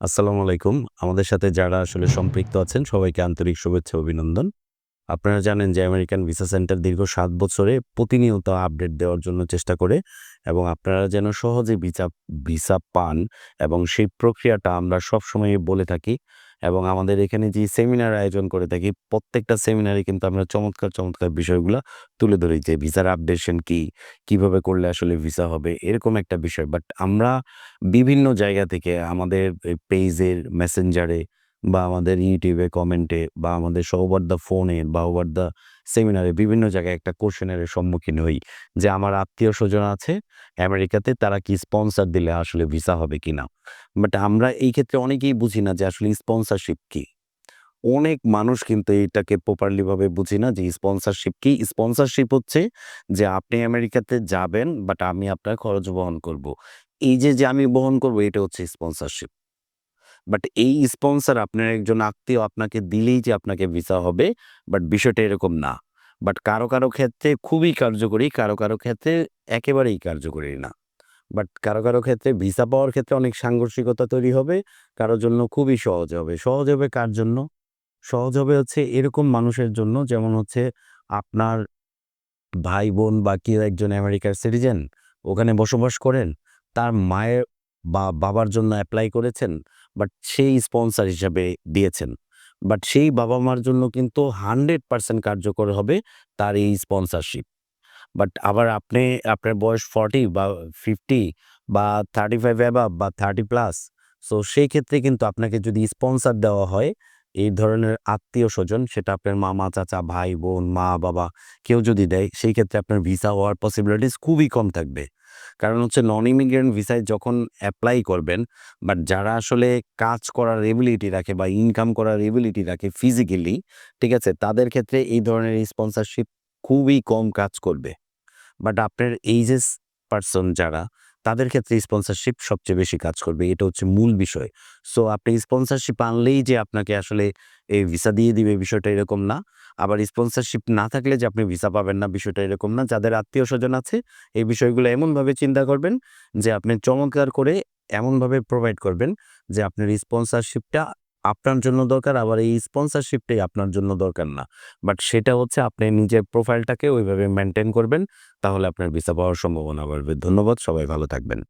আসসালামু আলাইকুম। আমাদের সাথে যারা আসলে সম্পৃক্ত আছেন সবাইকে আন্তরিক শুভেচ্ছা অভিনন্দন। আপনারা জানেন যে আমেরিকান ভিসা সেন্টার দীর্ঘ সাত বছরে প্রতিনিয়ত আপডেট দেওয়ার জন্য চেষ্টা করে এবং আপনারা যেন সহজে ভিসা ভিসা পান এবং সেই প্রক্রিয়াটা আমরা সবসময়ই বলে থাকি এবং আমাদের এখানে যে সেমিনার আয়োজন করে থাকি প্রত্যেকটা সেমিনারে কিন্তু আমরা চমৎকার, চমৎকার বিষয়গুলো তুলে ধরি যে ভিসার আপডেশন কি? কীভাবে করলে আসলে ভিসা হবে? এরকম একটা বিষয়। বাট আমরা বিভিন্ন জায়গা থেকে আমাদের পেজের মেসেঞ্জারে বা আমাদের ইউটিউবে কমেন্টে বা আমাদের ওভার দ্য ফোনে বা ওভার দ্য সেমিনারে বিভিন্ন জায়গায় একটা কোয়েশ্চেনের সম্মুখীন হই যে আমার আত্মীয় স্বজন আছে আমেরিকাতে তারা কি স্পন্সর দিলে আসলে ভিসা হবে কিনা? বাট আমরা এই ক্ষেত্রে অনেকেই বুঝি না যে আসলে স্পন্সরশিপ কি? অনেক মানুষ কিন্তু এটাকে প্রপারলিভাবে বুঝি না যে স্পন্সরশিপ কি? স্পন্সরশিপ হচ্ছে যে আপনি আমেরিকাতে যাবেন বাট আমি আপনার খরচ বহন করব। এই যে, যে আমি বহন করব এটা হচ্ছে স্পন্সরশিপ। বাট এই স্পন্সর আপনার একজন আত্মীয় আপনাকে দিলেই যে আপনাকে ভিসা হবে বাট বিষয়টা এরকম না। বাট কারও, কারও ক্ষেত্রে খুবই কার্যকরী, কারও, কারও ক্ষেত্রে একেবারেই কার্যকরী না। বাট কারও, কারও ক্ষেত্রে ভিসা পাওয়ার ক্ষেত্রে অনেক সাংঘর্ষিকতা তৈরি হবে, কারও জন্য খুবই সহজ হবে। সহজ হবে কার জন্য? সহজ হবে হচ্ছে এরকম মানুষের জন্য যেমন হচ্ছে আপনার ভাই-বোন বা কেউ একজন আমেরিকার সিটিজেন, ওখানে বসবাস করেন। তার মায়ের বা বাবার জন্য অ্যাপ্লাই করেছেন, বাট সেই স্পন্সর হিসাবে দিয়েছেন। বাট সেই বাবা-মার জন্য কিন্তু 100% কার্যকর হবে তার এই স্পন্সরশিপ। বাট আবার আপনি আপনার বয়স 40 বা 50 বা 35 অ্যাবাভ বা 30 প্লাস সো সেই ক্ষেত্রে কিন্তু আপনাকে যদি স্পন্সর দেওয়া হয়, এই ধরনের আত্মীয় স্বজন সেটা আপনার মামা, চাচা, ভাই, বোন, মা, বাবা কেউ যদি দেয় সেই ক্ষেত্রে আপনার ভিসা হওয়ার পসিবিলিটিস খুবই কম থাকবে। কারণ হচ্ছে নন ইমিগ্রেন্ট ভিসায় যখন অ্যাপ্লাই করবেন বাট যারা আসলে কাজ করার এবিলিটি রাখে বা ইনকাম করার এবিলিটি রাখে ফিজিক্যালি, ঠিক আছে? তাদের ক্ষেত্রে এই ধরনের স্পন্সরশিপ খুবই কম কাজ করবে। বাট আপনার এইজেস পার্সন যারা তাদের ক্ষেত্রে স্পন্সরশিপ সবচেয়ে বেশি কাজ করবে। এটা হচ্ছে মূল বিষয়। সো আপনি স্পন্সরশিপ আনলেই যে আপনাকে আসলে এই ভিসা দিয়ে দিবে বিষয়টা এরকম না। আবার স্পন্সরশিপ না থাকলে যে আপনি ভিসা পাবেন না বিষয়টা এরকম না। যাদের আত্মীয় স্বজন আছে, এই বিষয়গুলো এমনভাবে চিন্তা করবেন যে আপনি চমৎকার করে এমনভাবে প্রোভাইড করবেন যে আপনার স্পন্সরশিপটা আপনার জন্য দরকার, আবার এই স্পন্সরশিপটাই আপনার জন্য দরকার না। বাট সেটা হচ্ছে আপনি নিজের প্রোফাইলটাকে ওইভাবে মেনটেন করবেন। তাহলে আপনার ভিসা পাওয়ার সম্ভাবনা বাড়বে। ধন্যবাদ। সবাই ভালো থাকবেন।